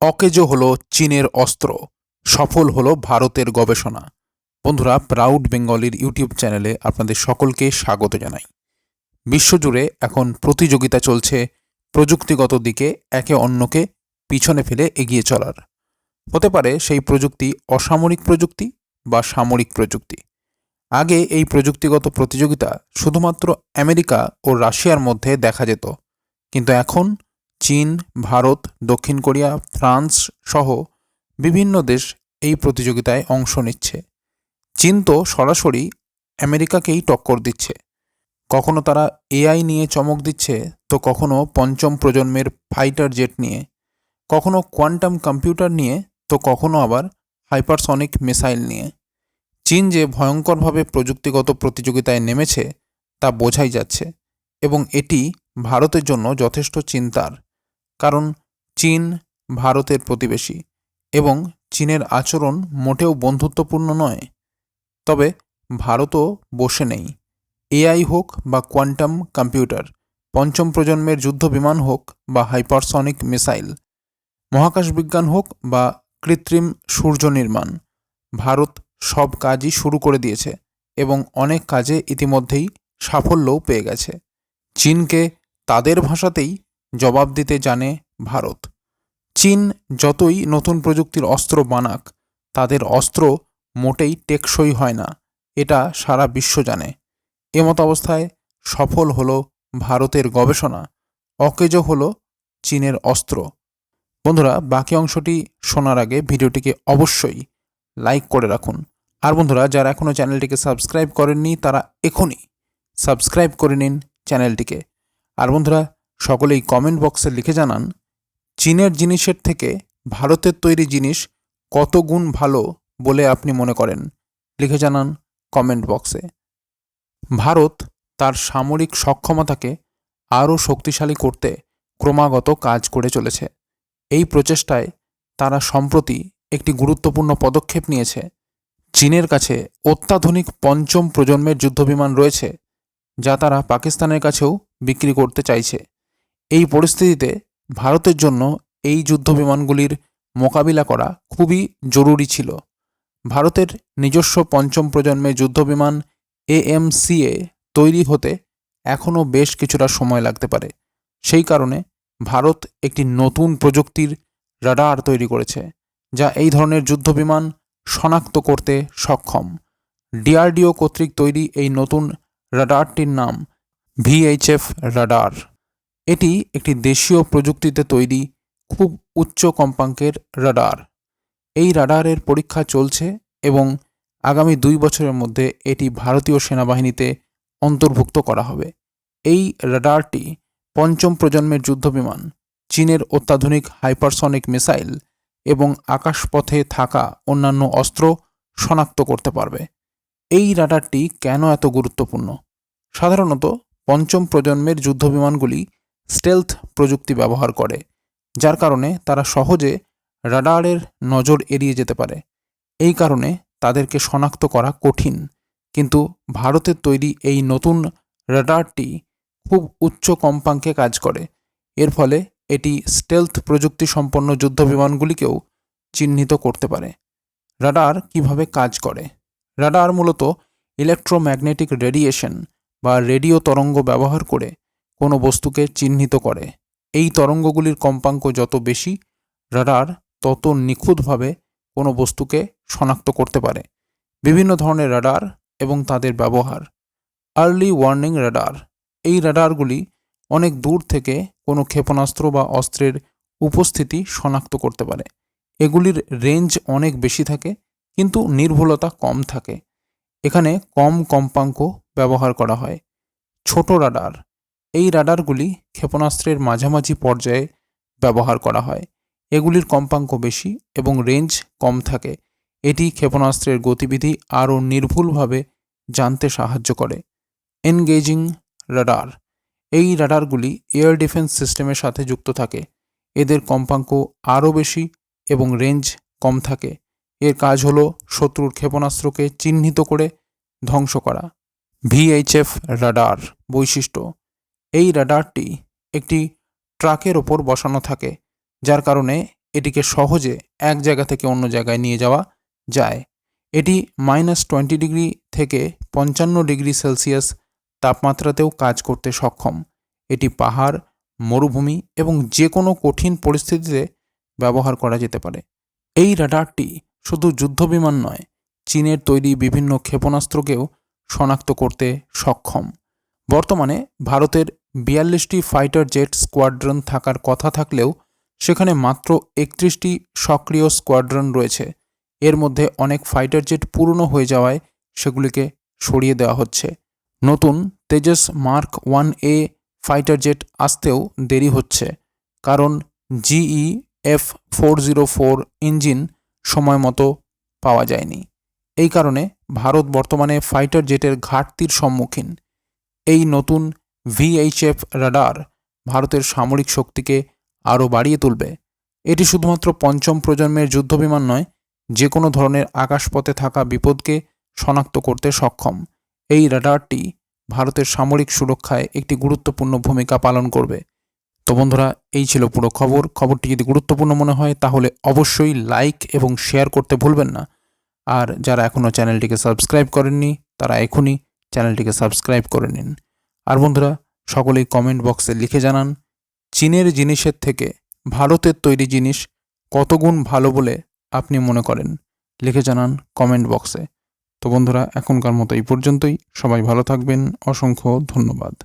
অকেজো হলো চীনের অস্ত্র, সফল হলো ভারতের গবেষণা। বন্ধুরা প্রাউড বেঙ্গলির ইউটিউব চ্যানেলে আপনাদের সকলকে স্বাগত জানাই। বিশ্বজুড়ে এখন প্রতিযোগিতা চলছে প্রযুক্তিগত দিকে একে অন্যকে পিছনে ফেলে এগিয়ে চলার। হতে পারে সেই প্রযুক্তি অসামরিক প্রযুক্তি বা সামরিক প্রযুক্তি। আগে এই প্রযুক্তিগত প্রতিযোগিতা শুধুমাত্র আমেরিকা ও রাশিয়ার মধ্যে দেখা যেত, কিন্তু এখন চীন, ভারত, দক্ষিণ কোরিয়া, ফ্রান্স সহ বিভিন্ন দেশ এই প্রতিযোগিতায় অংশ নিচ্ছে। চীন তো সরাসরি আমেরিকাকেই টক্কর দিচ্ছে। কখনো তারা এআই নিয়ে চমক দিচ্ছে, তো কখনো পঞ্চম প্রজন্মের ফাইটার জেট নিয়ে। কখনো কোয়ান্টাম কম্পিউটার নিয়ে, তো কখনো আবার হাইপারসনিক মিসাইল নিয়ে। চীন যে ভয়ঙ্করভাবে প্রযুক্তিগত প্রতিযোগিতায় নেমেছে, তা বোঝাই যাচ্ছে, এবং এটি ভারতের জন্য যথেষ্ট চিন্তার। কারণ চীন ভারতের প্রতিবেশী এবং চীনের আচরণ মোটেও বন্ধুত্বপূর্ণ নয়। তবে ভারতও বসে নেই। এআই হোক বা কোয়ান্টাম কম্পিউটার, পঞ্চম প্রজন্মের যুদ্ধ বিমান হোক বা হাইপারসনিক মিসাইল, মহাকাশ বিজ্ঞান হোক বা কৃত্রিম সূর্য নির্মাণ, ভারত সব কাজই শুরু করে দিয়েছে এবং অনেক কাজে ইতিমধ্যেই সাফল্যও পেয়ে গেছে। চীনকে তাদের ভাষাতেই জবাব দিতে জানে ভারত। চীন যতই নতুন প্রযুক্তির অস্ত্র বানাক, তাদের অস্ত্র মোটেই টেকসই হয় না, এটা সারা বিশ্ব জানে। এমত অবস্থায় সফল হলো ভারতের গবেষণা, অকেজো হলো চীনের অস্ত্র। বন্ধুরা, বাকি অংশটি শোনার আগে ভিডিওটিকে অবশ্যই লাইক করে রাখুন। আর বন্ধুরা, যারা এখনও চ্যানেলটিকে সাবস্ক্রাইব করেননি, তারা এখনই সাবস্ক্রাইব করে নিন চ্যানেলটিকে। আর বন্ধুরা সকলেই কমেন্ট বক্সে লিখে জানান, চীনের জিনিসের থেকে ভারতের তৈরি জিনিস কত গুণ ভালো বলে আপনি মনে করেন? লিখে জানান কমেন্ট বক্সে ভারত তার সামরিক সক্ষমতাকে আরও শক্তিশালী করতে ক্রমাগত কাজ করে চলেছে। এই প্রচেষ্টায় তারা সম্প্রতি একটি গুরুত্বপূর্ণ পদক্ষেপ নিয়েছে। চীনের কাছে অত্যাধুনিক পঞ্চম প্রজন্মের যুদ্ধবিমান রয়েছে, যা তারা পাকিস্তানের কাছেও বিক্রি করতে চাইছে। এই পরিস্থিতিতে ভারতের জন্য এই যুদ্ধ বিমানগুলির মোকাবিলা করা খুবই জরুরি ছিল। ভারতের নিজস্ব পঞ্চম প্রজন্মে প্রজন্মের যুদ্ধবিমান এএমসিএ তৈরি হতে এখনও বেশ কিছুটা সময় লাগতে পারে। সেই কারণে ভারত একটি নতুন প্রযুক্তির রাডার তৈরি করেছে, যা এই ধরনের যুদ্ধবিমান শনাক্ত করতে সক্ষম। ডিআরডিও কর্তৃক তৈরি এই নতুন রাডারটির নাম ভিএইচএফ রাডার। এটি একটি দেশীয় প্রযুক্তিতে তৈরি, খুব উচ্চ কম্পাঙ্কের রাডার। এই রাডারের পরীক্ষা চলছে এবং আগামী দুই বছরের মধ্যে এটি ভারতীয় সেনাবাহিনীতে অন্তর্ভুক্ত করা হবে। এই রাডারটি পঞ্চম প্রজন্মের যুদ্ধবিমান, চীনের অত্যাধুনিক হাইপারসনিক মিসাইল এবং আকাশপথে থাকা অন্যান্য অস্ত্র শনাক্ত করতে পারবে। এই রাডারটি কেন এত গুরুত্বপূর্ণ? সাধারণত পঞ্চম প্রজন্মের যুদ্ধবিমানগুলি স্টেলথ প্রযুক্তি ব্যবহার করে, যার কারণে তারা সহজে রাডারের নজর এড়িয়ে যেতে পারে। এই কারণে তাদেরকে শনাক্ত করা কঠিন, কিন্তু ভারতের তৈরি এই নতুন রাডারটি খুব উচ্চ কম্পাঙ্কে কাজ করে। এর ফলে এটি স্টেলথ প্রযুক্তি সম্পন্ন যুদ্ধবিমানগুলিকেও চিহ্নিত করতে পারে। রাডার কীভাবে কাজ করে? রাডার মূলত ইলেকট্রোম্যাগনেটিক রেডিয়েশন বা রেডিও তরঙ্গ ব্যবহার করে কোনো বস্তুকে চিহ্নিত করে। এই তরঙ্গগুলির কম্পাঙ্ক যত বেশি রাডার, তত নিখুঁতভাবে কোনো বস্তুকে শনাক্ত করতে পারে। বিভিন্ন ধরনের রাডার এবং তাদের ব্যবহার। Early warning radar. এই রাডারগুলি অনেক দূর থেকে কোনো ক্ষেপণাস্ত্র বা অস্ত্রের উপস্থিতি শনাক্ত করতে পারে। এগুলির রেঞ্জ অনেক বেশি থাকে, কিন্তু নির্ভুলতা কম থাকে। এখানে কম কম্পাঙ্ক ব্যবহার করা হয়। ছোট রাডার। এই রাডারগুলি ক্ষেপণাস্ত্রের মাঝামাঝি পর্যায়ে ব্যবহার করা হয়। এগুলির কম্পাঙ্ক বেশি এবং রেঞ্জ কম থাকে। এটি ক্ষেপণাস্ত্রের গতিবিধি আরও নির্ভুলভাবে জানতে সাহায্য করে। Engaging radar. এই রাডারগুলি এয়ার ডিফেন্স সিস্টেমের সাথে যুক্ত থাকে। এদের কম্পাঙ্ক আরও বেশি এবং রেঞ্জ কম থাকে। এর কাজ হলো শত্রুর ক্ষেপণাস্ত্রকে চিহ্নিত করে ধ্বংস করা। ভিএইচএফ রাডার বৈশিষ্ট্য। এই রাডারটি একটি ট্রাকের ওপর বসানো থাকে, যার কারণে এটিকে সহজে এক জায়গা থেকে অন্য জায়গায় নিয়ে যাওয়া যায়। এটি মাইনাস টোয়েন্টি ডিগ্রি থেকে পঞ্চান্ন ডিগ্রি সেলসিয়াস তাপমাত্রাতেও কাজ করতে সক্ষম। এটি পাহাড়, মরুভূমি এবং যে কোনো কঠিন পরিস্থিতিতে ব্যবহার করা যেতে পারে। এই রাডারটি শুধু যুদ্ধবিমান নয়, চীনের তৈরি বিভিন্ন ক্ষেপণাস্ত্রকেও শনাক্ত করতে সক্ষম। বর্তমানে ভারতের বিয়াল্লিশটি ফাইটার জেট স্কোয়াড্রন থাকার কথা থাকলেও সেখানে মাত্র একত্রিশটি সক্রিয় স্কোয়াড্রন রয়েছে। এর মধ্যে অনেক ফাইটার জেট পুরনো হয়ে যাওয়ায় সেগুলিকে সরিয়ে দেওয়া হচ্ছে। নতুন Tejas mark one A fighter jet আসতেও দেরি হচ্ছে, কারণ GE F four zero four engine সময় মতো পাওয়া যায়নি। এই কারণে ভারত বর্তমানে ফাইটার জেটের ঘাটতির সম্মুখীন। এই নতুন ভিএইচএফ রাডার ভারতের সামরিক শক্তিকে আরও বাড়িয়ে তুলবে। এটি শুধুমাত্র পঞ্চম প্রজন্মের যুদ্ধবিমান নয় যে কোনো ধরনের আকাশপথে থাকা বিপদকে শনাক্ত করতে সক্ষম। এই রাডারটি ভারতের সামরিক সুরক্ষায় একটি গুরুত্বপূর্ণ ভূমিকা পালন করবে। তো বন্ধুরা, এই ছিল পুরো খবর। খবরটি যদি গুরুত্বপূর্ণ মনে হয়, তাহলে অবশ্যই লাইক এবং শেয়ার করতে ভুলবেন না। আর যারা এখনও চ্যানেলটিকে সাবস্ক্রাইব করেননি, তারা এখনই চ্যানেলটিকে সাবস্ক্রাইব করে নিন। আর বন্ধুরা, সকলেই কমেন্ট বক্সে লিখে জানান, চীনের জিনিসের থেকে ভারতের তৈরি জিনিস কতগুণ ভালো বলে আপনি মনে করেন? লিখে জানান কমেন্ট বক্সে তো বন্ধুরা, এখনকার মতো এই পর্যন্তই। সবাই ভালো থাকবেন। অসংখ্য ধন্যবাদ।